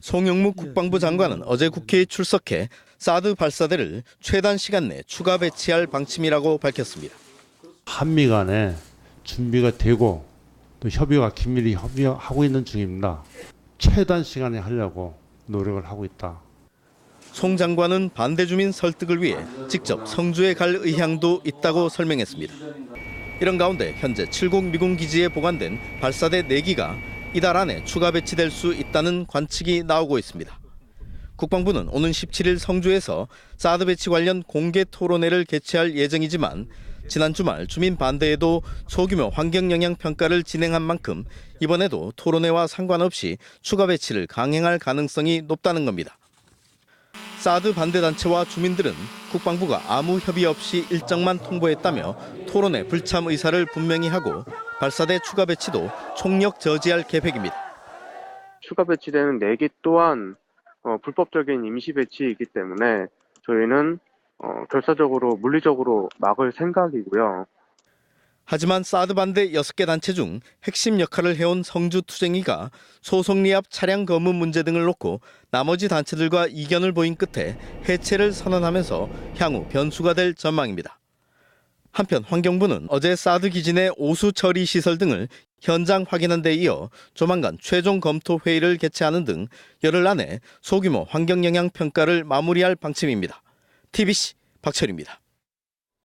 송영무 국방부 장관은 어제 국회에 출석해 사드 발사대를 최단 시간 내 추가 배치할 방침이라고 밝혔습니다. 한미 간에 준비가 되고 또 협의가 긴밀히 협의하고 있는 중입니다. 최단 시간에 하려고 노력을 하고 있다. 송 장관은 반대 주민 설득을 위해 직접 성주에 갈 의향도 있다고 설명했습니다. 이런 가운데 현재 칠곡 미군 기지에 보관된 발사대 4기가 이달 안에 추가 배치될 수 있다는 관측이 나오고 있습니다. 국방부는 오는 17일 성주에서 사드 배치 관련 공개 토론회를 개최할 예정이지만 지난 주말 주민 반대에도 소규모 환경 영향 평가를 진행한 만큼 이번에도 토론회와 상관없이 추가 배치를 강행할 가능성이 높다는 겁니다. 사드 반대 단체와 주민들은 국방부가 아무 협의 없이 일정만 통보했다며 토론회 불참 의사를 분명히 하고 발사대 추가 배치도 총력 저지할 계획입니다. 추가 배치되는 4개 또한 어, 불법적인 임시 배치이기 때문에 저희는 어, 결사적으로 물리적으로 막을 생각이고요. 하지만 사드 반대 6개 단체 중 핵심 역할을 해온 성주 투쟁이가 소속리 앞 차량 검문 문제 등을 놓고 나머지 단체들과 이견을 보인 끝에 해체를 선언하면서 향후 변수가 될 전망입니다. 한편 환경부는 어제 사드 내 오수 처리 시설 등을 현장 확인한 데 이어 조만간 최종 검토 회의를 개최하는 등 열흘 안에 소규모 환경 영향 평가를 마무리할 방침입니다. TBC 박철입니다.